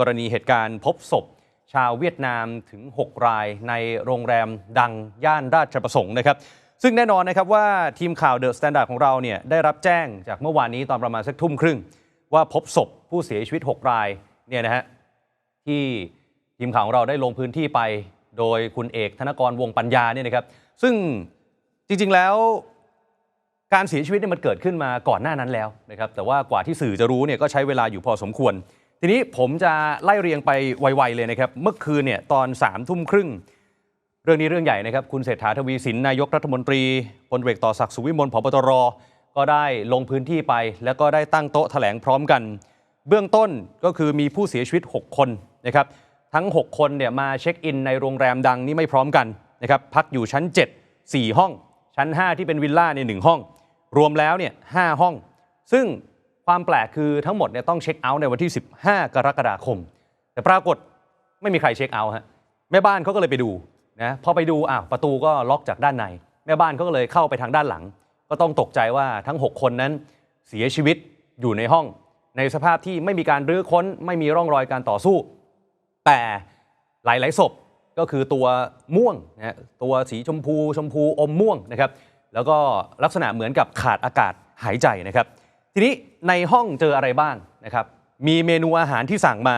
กรณีเหตุการณ์พบศพ ชาวเวียดนามถึง 6 รายในโรงแรมดังย่านราชประสงค์นะครับ ซึ่งแน่นอนนะครับว่าทีมข่าวเดอะสแตนดาร์ดของเราเนี่ยได้รับแจ้งจากเมื่อวานนี้ตอนประมาณสักทุ่มครึ่ง ว่าพบศพผู้เสียชีวิต 6 รายเนี่ยนะฮะที่ทีมข่าวของเราได้ลงพื้นที่ไป โดยคุณเอกธนกรวงปัญญาเนี่ยนะครับ ซึ่งจริงๆแล้วการเสียชีวิตเนี่ยมันเกิดขึ้นมาก่อนหน้านั้นแล้วนะครับแต่ว่ากว่าที่สื่อจะรู้เนี่ยก็ใช้เวลาอยู่พอสมควร ทีนี้ผมจะไล่เรียงไปไวๆเลยนะครับ เมื่อคืนเนี่ยตอน3ามทุ่มครึ่ง เรื่องนี้เรื่องใหญ่นะครับ คุณเศรษฐาทวีสินนายกรัฐมนตรีพลเอกต่อศักดิ์สุวิมลพบตร ก็ได้ลงพื้นที่ไป แล้วก็ได้ตั้งโต๊ะแถลงพร้อมกัน เบื้องต้นก็คือมีผู้เสียชีวิต 6 คนนะครับ ทั้ง 6 คนเนี่ยมาเช็คอินในโรงแรมดังนี้ไม่พร้อมกันนะครับพักอยู่ชั้น 7 4 ห้อง ชั้น 5 ที่เป็นวิลล่าเนี่ยหนึ่งห้อง รวมแล้วเนี่ยห้าห้อง ซึ่ง ความแปลกคือทั้งหมดเนี่ยต้องเช็คเอาท์ในวันที่ 15 กรกฎาคม แต่ปรากฏไม่มีใครเช็คเอาท์ฮะแม่บ้านเขาก็เลยไปดูนะพอไปดูอ้าวประตูก็ล็อกจากด้านใน แม่บ้านเขาก็เลยเข้าไปทางด้านหลัง ก็ต้องตกใจว่าทั้ง 6 คนนั้นเสียชีวิตอยู่ในห้อง ในสภาพที่ไม่มีการรื้อค้น ไม่มีร่องรอยการต่อสู้ แต่หลายๆศพก็คือตัวม่วงนะฮะตัวสีชมพูชมพูอมม่วงนะครับแล้วก็ลักษณะเหมือนกับขาดอากาศหายใจนะครับ ทีนี้ในห้องเจออะไรบ้างนะครับ มีเมนูอาหารที่สั่งมา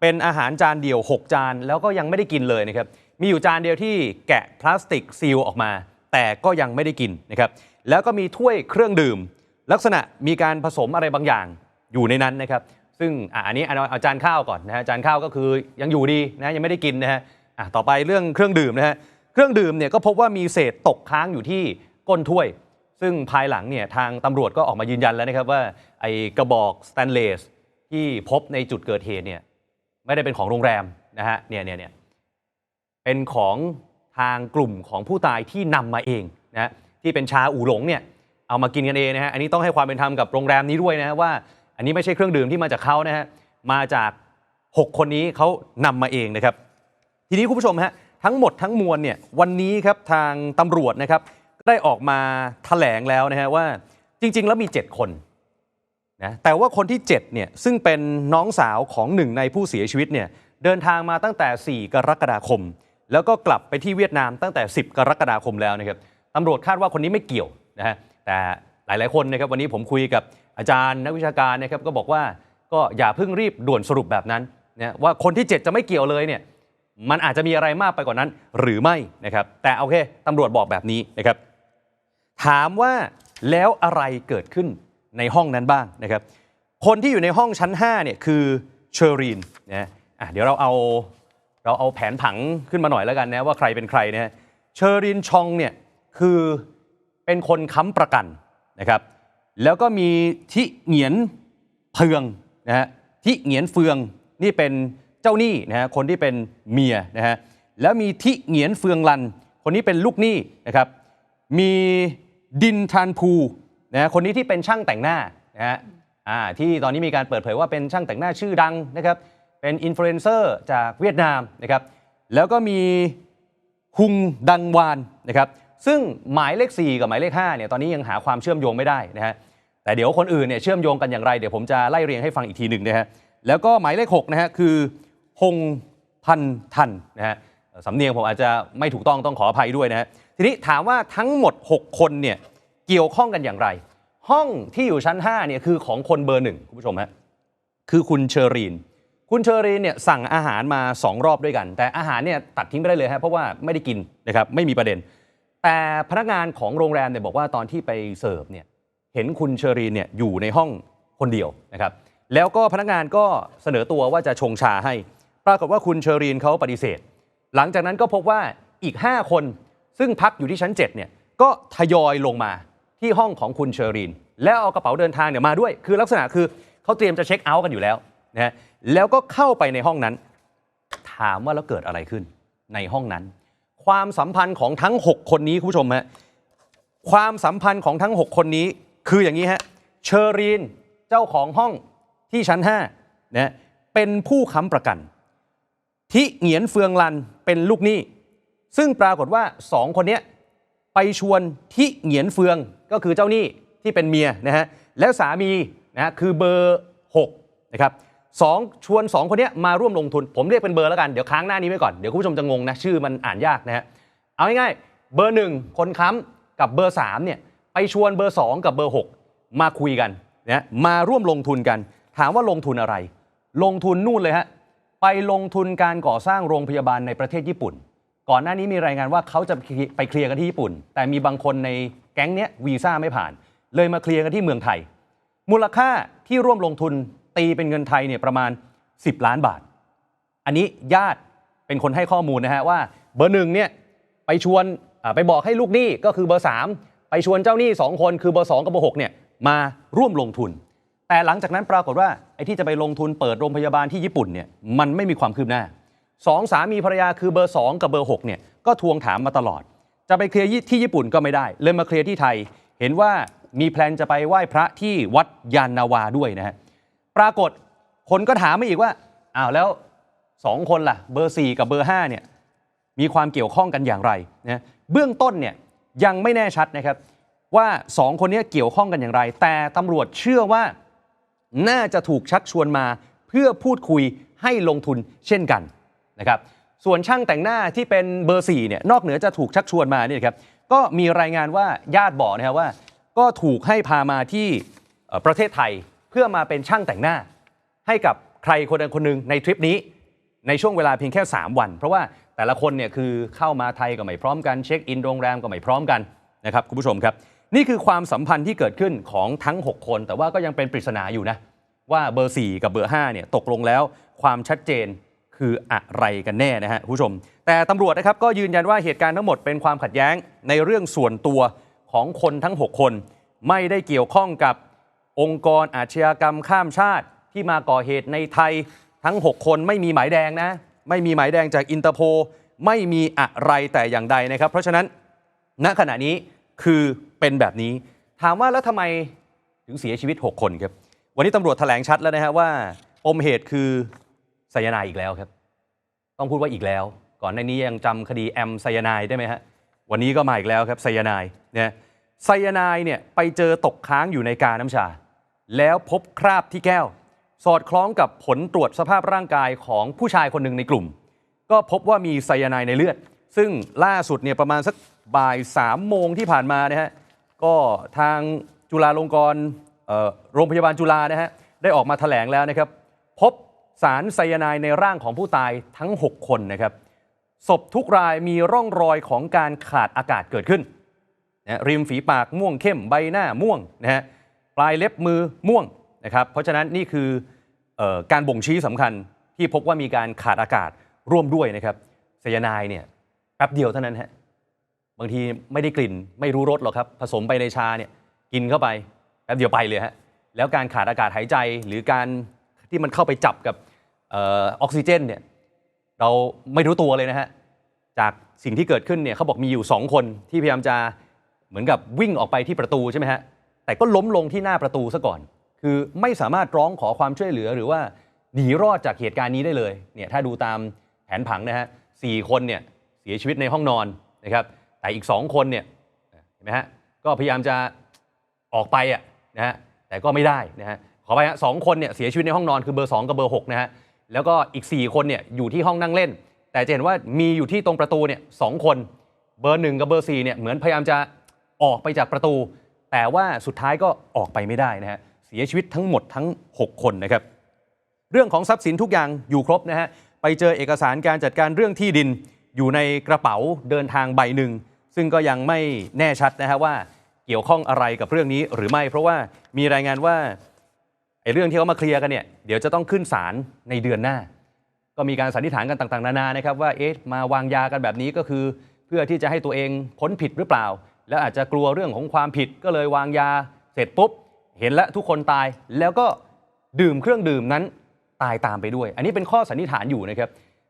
เป็นอาหารจานเดียว 6 จาน แล้วก็ยังไม่ได้กินเลยนะครับ มีอยู่จานเดียวที่แกะพลาสติกซีลออกมา แต่ก็ยังไม่ได้กินนะครับ แล้วก็มีถ้วยเครื่องดื่ม ลักษณะมีการผสมอะไรบางอย่างอยู่ในนั้นนะครับ ซึ่งอะอันนี้เอาเอาจานข้าวก่อนนะฮะจานข้าวก็คือยังอยู่ดีนะยังไม่ได้กินนะฮะอะต่อไปเรื่องเครื่องดื่มนะฮะเครื่องดื่มเนี่ยก็พบว่ามีเศษตกค้างอยู่ที่ก้นถ้วย ซึ่งภายหลังเนี่ยทางตำรวจก็ออกมายืนยันแล้วนะครับว่าไอ้กระบอกสแตนเลสที่พบในจุดเกิดเหตุเนี่ยไม่ได้เป็นของโรงแรมนะฮะเนี่ยเนี่ยเนี่ยเป็นของทางกลุ่มของผู้ตายที่นำมาเองนะที่เป็นชาอู่หลงเนี่ยเอามากินกันเองนะฮะอันนี้ต้องให้ความเป็นธรรมกับโรงแรมนี้ด้วยนะฮะว่า อันนี้ไม่ใช่เครื่องดื่มที่มาจากเขานะฮะมาจาก 6 คนนี้เขานำมาเองนะครับ ทีนี้คุณผู้ชมฮะทั้งหมดทั้งมวลเนี่ยวันนี้ครับทางตำรวจนะครับ ได้ออกมาแถลงแล้วนะฮะว่าจริง ๆ แล้วมี 7 คนนะแต่ว่าคนที่ 7 เนี่ย ซึ่งเป็นน้องสาวของหนึ่งในผู้เสียชีวิตเนี่ยเดินทางมาตั้งแต่ 4 กรกฎาคม แล้วก็กลับไปที่เวียดนามตั้งแต่ 10 กรกฎาคมแล้วนะครับตำรวจคาดว่าคนนี้ไม่เกี่ยวนะฮะแต่หลาย ๆ คนนะครับวันนี้ผมคุยกับอาจารย์นักวิชาการนะครับก็บอกว่าก็อย่าเพิ่งรีบด่วนสรุปแบบนั้นนะว่าคนที่ 7 จะไม่เกี่ยวเลยเนี่ยมันอาจจะมีอะไรมากไปกว่านั้นหรือไม่นะครับแต่โอเคตำรวจบอกแบบนี้นะครับ ถามว่าแล้วอะไรเกิดขึ้นในห้องนั้นบ้างนะครับ คนที่อยู่ในห้องชั้น5เนี่ยคือเชอรีนนะะเดี๋ยวเราเอาเราเอาแผนผังขึ้นมาหน่อยแล้วกันนะว่าใครเป็นใครนะฮะเชอรีนชองเนี่ยคือเป็นคนค้ำประกันนะครับ แล้วก็มีทิเหงียนเพืองนะฮะทิเหงียนเฟืองนี่เป็นเจ้าหนี้นะฮะคนที่เป็นเมียนะฮะแล้วมีทิเหงียนเฟืองลัน คนนี้เป็นลูกหนี้นะครับ มีดินทานภูนะฮะคนนี้ที่เป็นช่างแต่งหน้านะฮะอ่าที่ตอนนี้มีการเปิดเผยว่าเป็นช่างแต่งหน้าชื่อดังนะครับ เป็นอินฟลูเอนเซอร์จากเวียดนามนะครับ แล้วก็มีฮุงดังวานนะครับ ซึ่งหมายเลข 4 กับหมายเลข5เนี่ยตอนนี้ยังหาความเชื่อมโยงไม่ได้นะฮะแต่เดี๋ยวคนอื่นเนี่ยเชื่อมโยงกันอย่างไรเดี๋ยวผมจะไล่เรียงให้ฟังอีกทีหนึ่งนะฮะแล้วก็หมายเลข6นะฮะคือฮงพันทันนะฮะสำเนียงผมอาจจะไม่ถูกต้องต้องขออภัยด้วยนะฮะ ทีนี้ถามว่าทั้งหมด 6 คนเนี่ยเกี่ยวข้องกันอย่างไร ห้องที่อยู่ชั้น5เนี่ยคือของคนเบอร์หนึ่งคุณผู้ชมฮะคือคุณเชอรีน คุณเชอรีนเนี่ยสั่งอาหารมา 2 รอบด้วยกัน แต่อาหารเนี่ยตัดทิ้งไปได้เลยฮะเพราะว่าไม่ได้กินนะครับไม่มีประเด็น แต่พนักงานของโรงแรมเนี่ยบอกว่าตอนที่ไปเสิร์ฟเนี่ยเห็นคุณเชอรีนเนี่ยอยู่ในห้องคนเดียวนะครับแล้วก็พนักงานก็เสนอตัวว่าจะชงชาให้ ปรากฏว่าคุณเชอรีนเขาปฏิเสธ หลังจากนั้นก็พบว่าอีก 5 คน ซึ่งพักอยู่ที่ชั้น7เนี่ยก็ทยอยลงมาที่ห้องของคุณเชอรีน แล้วเอากระเป๋าเดินทางเนี่ยมาด้วย คือลักษณะคือเขาเตรียมจะเช็คเอาท์กันอยู่แล้วนะฮะแล้วก็เข้าไปในห้องนั้น ถามว่าแล้วเกิดอะไรขึ้นในห้องนั้น ความสัมพันธ์ของทั้ง 6 คนนี้คุณผู้ชมฮะความสัมพันธ์ของทั้ง 6 คนนี้คืออย่างนี้ฮะเชอรีนเจ้าของห้องที่ชั้น5นะเป็นผู้ค้ำประกัน ทิเหงียนเฟืองลันเป็นลูกหนี้ ซึ่งปรากฏว่าสองคนนี้ไปชวนทิเหงียนเฟืองก็คือเจ้าหนี้ที่เป็นเมียนะฮะแล้วสามีนะฮะคือเบอร์6นะครับสองชวนสองคนนี้มาร่วมลงทุน ผมเรียกเป็นเบอร์แล้วกัน เดี๋ยวค้างหน้านี้ไว้ก่อน เดี๋ยวคุณผู้ชมจะงงนะ ชื่อมันอ่านยากนะฮะเอาง่ายๆเบอร์หนึ่งคนค้ำกับเบอร์สามเนี่ยไปชวนเบอร์สองกับเบอร์หกมาคุยกันนะมาร่วมลงทุนกัน ถามว่าลงทุนอะไร ลงทุนนู่นเลยฮะไปลงทุนการก่อสร้างโรงพยาบาลในประเทศญี่ปุ่น ก่อนหน้านี้มีรายงานว่าเขาจะไปเคลียร์กันที่ญี่ปุ่น แต่มีบางคนในแก๊งเนี้ยวีซ่าไม่ผ่าน เลยมาเคลียร์กันที่เมืองไทย มูลค่าที่ร่วมลงทุนตีเป็นเงินไทยเนี่ยประมาณ 10 ล้านบาท อันนี้ญาติเป็นคนให้ข้อมูลนะฮะว่าเบอร์หนึ่งเนี่ยไปชวนไปบอกให้ลูกหนี้ก็คือเบอร์ 3 ไปชวนเจ้าหนี้ 2 คนคือเบอร์ 2 กับเบอร์6เนี่ยมาร่วมลงทุน แต่หลังจากนั้นปรากฏว่าไอ้ที่จะไปลงทุนเปิดโรงพยาบาลที่ญี่ปุ่นเนี่ยมันไม่มีความคืบหน้า สองสามีภรรยาคือเบอร์ 2 กับเบอร์6เนี่ยก็ทวงถามมาตลอด จะไปเคลียร์ที่ญี่ปุ่นก็ไม่ได้เลยมาเคลียร์ที่ไทย เห็นว่ามีแพลนจะไปไหว้พระที่วัดยานนาวาด้วยนะฮะปรากฏคนก็ถามมาอีกว่าอ้าวแล้วสองคนล่ะเบอร์ 4 กับเบอร์5เนี่ยมีความเกี่ยวข้องกันอย่างไรนะเบื้องต้นเนี่ยยังไม่แน่ชัดนะครับว่า 2 คนนี้เกี่ยวข้องกันอย่างไร แต่ตำรวจเชื่อว่าน่าจะถูกชักชวนมาเพื่อพูดคุยให้ลงทุนเช่นกัน นะครับส่วนช่างแต่งหน้าที่เป็นเบอร์4เนี่ยนอกเหนือจะถูกชักชวนมาเนี่ยครับก็มีรายงานว่าญาติบอกนะครับว่า ก็ถูกให้พามาที่ประเทศไทยเพื่อมาเป็นช่างแต่งหน้า ให้กับใครคนใดคนหนึ่งในทริปนี้ ในช่วงเวลาเพียงแค่ 3 วัน เพราะว่าแต่ละคนเนี่ยคือเข้ามาไทยก็ไม่พร้อมกันเช็คอินโรงแรมก็ไม่พร้อมกันนะครับคุณผู้ชมครับ นี่คือความสัมพันธ์ที่เกิดขึ้นของทั้ง 6 คน แต่ว่าก็ยังเป็นปริศนาอยู่นะว่าเบอร์ 4 กับเบอร์5เนี่ยตกลงแล้วความชัดเจน คืออะไรกันแน่นะฮะคุณผู้ชม แต่ตำรวจนะครับก็ยืนยันว่าเหตุการณ์ทั้งหมดเป็นความขัดแย้งในเรื่องส่วนตัวของคนทั้ง 6 คน ไม่ได้เกี่ยวข้องกับองค์กรอาชญากรรมข้ามชาติที่มาก่อเหตุในไทยทั้ง 6 คนไม่มีหมายแดงนะ ไม่มีหมายแดงจากอินเตอร์โพไม่มีอะไรแต่อย่างใดนะครับ เพราะฉะนั้นณขณะนี้คือเป็นแบบนี้ ถามว่าแล้วทำไมถึงเสียชีวิต 6 คนครับ วันนี้ตำรวจแถลงชัดแล้วนะฮะว่าปมเหตุคือ ไซยาไนด์อีกแล้วครับ ต้องพูดว่าอีกแล้ว ก่อนหน้านี้ยังจำคดีแอมไซยาไนด์ได้ไหมฮะวันนี้ก็มาอีกแล้วครับไซยาไนด์เนี่ยไซยาไนด์เนี่ยไปเจอตกค้างอยู่ในกาน้ำชา แล้วพบคราบที่แก้ว สอดคล้องกับผลตรวจสภาพร่างกายของผู้ชายคนหนึ่งในกลุ่ม ก็พบว่ามีไซยาไนด์ในเลือด ซึ่งล่าสุดเนี่ยประมาณสักบ่ายสามโมงที่ผ่านมานะฮะก็ทางจุฬาลงกรณ์โรงพยาบาลจุฬานะฮะได้ออกมาแถลงแล้วนะครับ พบ สารไซยาไนในร่างของผู้ตายทั้ง 6 คนนะครับศพทุกรายมีร่องรอยของการขาดอากาศเกิดขึ้นนะริมฝีปากม่วงเข้มใบหน้าม่วงนะฮะปลายเล็บมือม่วงนะครับเพราะฉะนั้นนี่คือออการบ่งชี้สำคัญที่พบว่ามีการขาดอากาศร่วมด้วยนะครับไซยาไนเนี่ยแป๊บเดียวเท่านั้นฮะบางทีไม่ได้กลิ่นไม่รู้รสหรอกครับ ผสมไปในชาเนี่ยกินเข้าไปแป๊บเดียวไปเลยฮะแล้วการขาดอากาศหายใจหรือการ ที่มันเข้าไปจับกับออออกซิเจนเนี่ยเราไม่รู้ตัวเลยนะฮะจากสิ่งที่เกิดขึ้นเนี่ยเขาบอกมีอยู่ 2 คนที่พยายามจะเหมือนกับวิ่งออกไปที่ประตูใช่ไหมฮะแต่ก็ล้มลงที่หน้าประตูซะก่อน คือไม่สามารถร้องขอความช่วยเหลือหรือว่าหนีรอดจากเหตุการณ์นี้ได้เลยเนี่ยถ้าดูตามแผนผังนะฮะสี่คนเนี่ยเสียชีวิตในห้องนอนนะครับแต่อีก 2 คนเนี่ยเห็นไหมฮะก็พยายามจะออกไปอะนะฮะแต่ก็ไม่ได้นะฮะ ขอไปฮะสองคนเนี่ยเสียชีวิตในห้องนอนคือเบอร์ 2 กับเบอร์ 6 นะฮะ แล้วก็อีก 4 คนเนี่ยอยู่ที่ห้องนั่งเล่น แต่จะเห็นว่ามีอยู่ที่ตรงประตูเนี่ยสองคน เบอร์ 1 กับเบอร์4เนี่ยเหมือนพยายามจะออกไปจากประตู แต่ว่าสุดท้ายก็ออกไปไม่ได้นะฮะเสียชีวิตทั้งหมดทั้ง 6 คนนะครับเรื่องของทรัพย์สินทุกอย่างอยู่ครบนะฮะไปเจอเอกสารการจัดการเรื่องที่ดินอยู่ในกระเป๋าเดินทางใบหนึ่ง ซึ่งก็ยังไม่แน่ชัดนะฮะว่าเกี่ยวข้องอะไรกับเรื่องนี้หรือไม่ เพราะว่ามีรายงานว่า ไอ้เรื่องที่เขามาเคลียร์กันเนี่ยเดี๋ยวจะต้องขึ้นศาลในเดือนหน้า ก็มีการสันนิษฐานกันต่างๆ นานานะครับว่าเอ๊ะมาวางยากันแบบนี้ก็คือ เพื่อที่จะให้ตัวเองพ้นผิดหรือเปล่า แล้วอาจจะกลัวเรื่องของความผิดก็เลยวางยาเสร็จปุ๊บ เห็นแล้วทุกคนตายแล้วก็ดื่มเครื่องดื่มนั้นตายตามไปด้วย อันนี้เป็นข้อสันนิษฐานอยู่นะครับ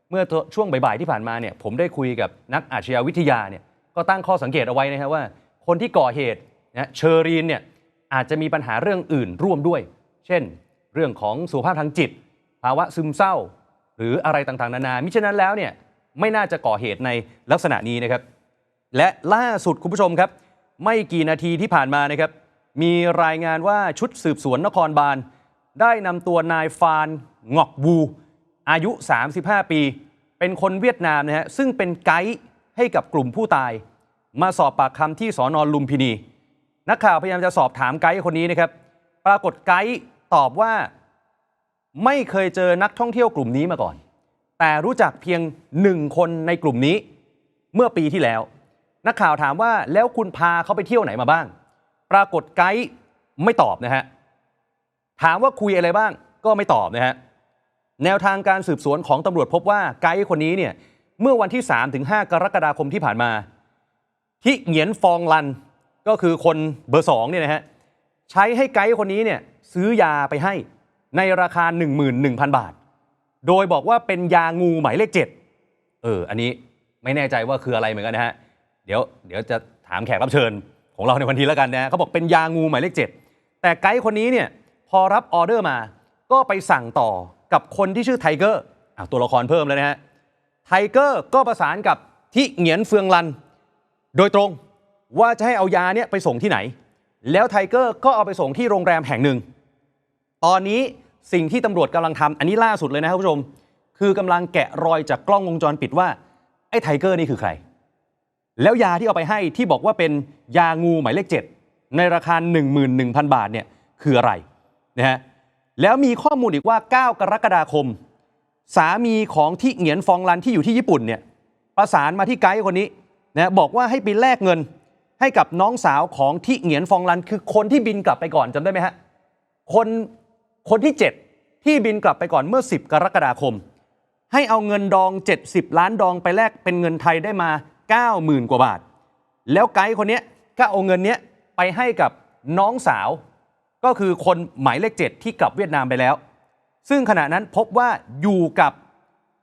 เมื่อช่วงบ่ายๆที่ผ่านมาเนี่ยผมได้คุยกับนักอาชญาวิทยาเนี่ยก็ตั้งข้อสังเกตเอาไว้นะครับว่า คนที่ก่อเหตุนะเชอรีนเนี่ยอาจจะมีปัญหาเรื่องอื่นร่วมด้วย เช่น เรื่องของสุขภาพทางจิต ภาวะซึมเศร้า หรืออะไรต่างๆ นานา มิฉะนั้นแล้วเนี่ยไม่น่าจะก่อเหตุในลักษณะนี้นะครับ และล่าสุดคุณผู้ชมครับ ไม่กี่นาทีที่ผ่านมานะครับ มีรายงานว่าชุดสืบสวนนครบาล ได้นำตัวนายฟานงอกวู อายุ 35 ปี เป็นคนเวียดนามนะฮะซึ่งเป็นไกด์ให้กับกลุ่มผู้ตาย มาสอบปากคำที่สอนอลุมพินี นักข่าวพยายามจะสอบถามไกด์คนนี้นะครับ ปรากฏไกด์ ตอบว่าไม่เคยเจอนักท่องเที่ยวกลุ่มนี้มาก่อน แต่รู้จักเพียงหนึ่งคนในกลุ่มนี้ เมื่อปีที่แล้ว นักข่าวถามว่าแล้วคุณพาเขาไปเที่ยวไหนมาบ้าง ปรากฏไกด์ไม่ตอบนะฮะ ถามว่าคุยอะไรบ้างก็ไม่ตอบนะฮะ แนวทางการสืบสวนของตำรวจพบว่าไกด์คนนี้เนี่ยเมื่อวันที่ 3-5 กรกฎาคมที่ผ่านมาที่เหงียนฟองลันก็คือคนเบอร์สองเนี่ยนะฮะใช้ให้ไกด์คนนี้เนี่ย ซื้อยาไปให้ในราคา 11,000 บาท โดยบอกว่าเป็นยางูหมายเลขเจ็ดเออ อันนี้ไม่แน่ใจว่าคืออะไรเหมือนกันนะฮะ เดี๋ยวเดี๋ยวจะถามแขกรับเชิญของเราในวันนี้แล้วกันนะเขาบอกเป็นยางูหมายเลขเจ็ดแต่ไกด์คนนี้เนี่ยพอรับออเดอร์มา ก็ไปสั่งต่อกับคนที่ชื่อไทเกอร์อะตัวละครเพิ่มเลยนะฮะ ไทเกอร์ก็ประสานกับที่เหงียนเฟืองลัน โดยตรงว่าจะให้เอายาเนี่ยไปส่งที่ไหน แล้วไทเกอร์ก็เอาไปส่งที่โรงแรมแห่งหนึ่ง ตอนนี้สิ่งที่ตำรวจกำลังทำอันนี้ล่าสุดเลยนะครับผู้ชม คือกำลังแกะรอยจากกล้องวงจรปิดว่า ไอ้ไทเกอร์นี่คือใคร แล้วยาที่เอาไปให้ที่บอกว่าเป็นยางูหมายเลขเจ็ดในราคา 11,000 บาทเนี่ยคืออะไรนะฮะแล้วมีข้อมูลอีกว่า 9 กรกฎาคม สามีของที่เหงียนฟองลันที่อยู่ที่ญี่ปุ่นเนี่ยประสานมาที่ไกด์คนนี้นะบอกว่าให้ไปแลกเงิน ให้กับน้องสาวของที่เหงียนฟองลัน คือคนที่บินกลับไปก่อนจำได้ไหมฮะคนคนที่ 7 ที่บินกลับไปก่อนเมื่อ 10 กรกฎาคม ให้เอาเงินดอง 70 ล้านดองไปแลกเป็นเงินไทยได้มา 90,000 กว่าบาท แล้วไกด์คนนี้ก็เอาเงินนี้ไปให้กับน้องสาว ก็คือคนหมายเลข 7 ที่กลับเวียดนามไปแล้ว ซึ่งขณะนั้นพบว่าอยู่กับ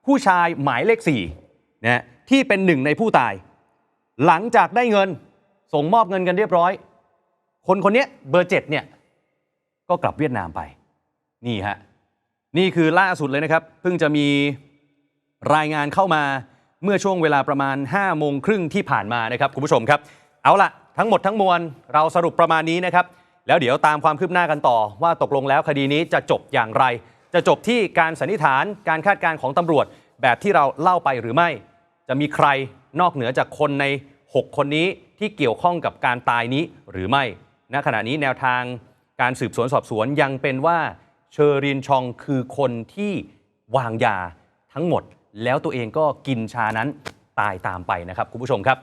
ผู้ชายหมายเลข4นะฮะที่เป็นหนึ่งในผู้ตาย หลังจากได้เงิน ส่งมอบเงินกันเรียบร้อย คนคนนี้เบอร์7เนี่ยก็กลับเวียดนามไปนี่ฮะนี่คือล่าสุดเลยนะครับ เพิ่งจะมีรายงานเข้ามาเมื่อช่วงเวลาประมาณ5โมงครึ่งที่ผ่านมานะครับคุณผู้ชมครับ เอาละทั้งหมดทั้งมวลเราสรุปประมาณนี้นะครับ แล้วเดี๋ยวตามความคืบหน้ากันต่อ ว่าตกลงแล้วคดีนี้จะจบอย่างไร จะจบที่การสันนิษฐานการคาดการณ์ของตำรวจ แบบที่เราเล่าไปหรือไม่ จะมีใครนอกเหนือจากคนใน 6 คนนี้ ที่เกี่ยวข้องกับการตายนี้หรือไม่ ณ ขณะนี้แนวทางการสืบสวนสอบสวนยังเป็นว่าเชอรินชองคือคนที่วางยาทั้งหมด แล้วตัวเองก็กินชานั้นตายตามไปนะครับคุณผู้ชมครับ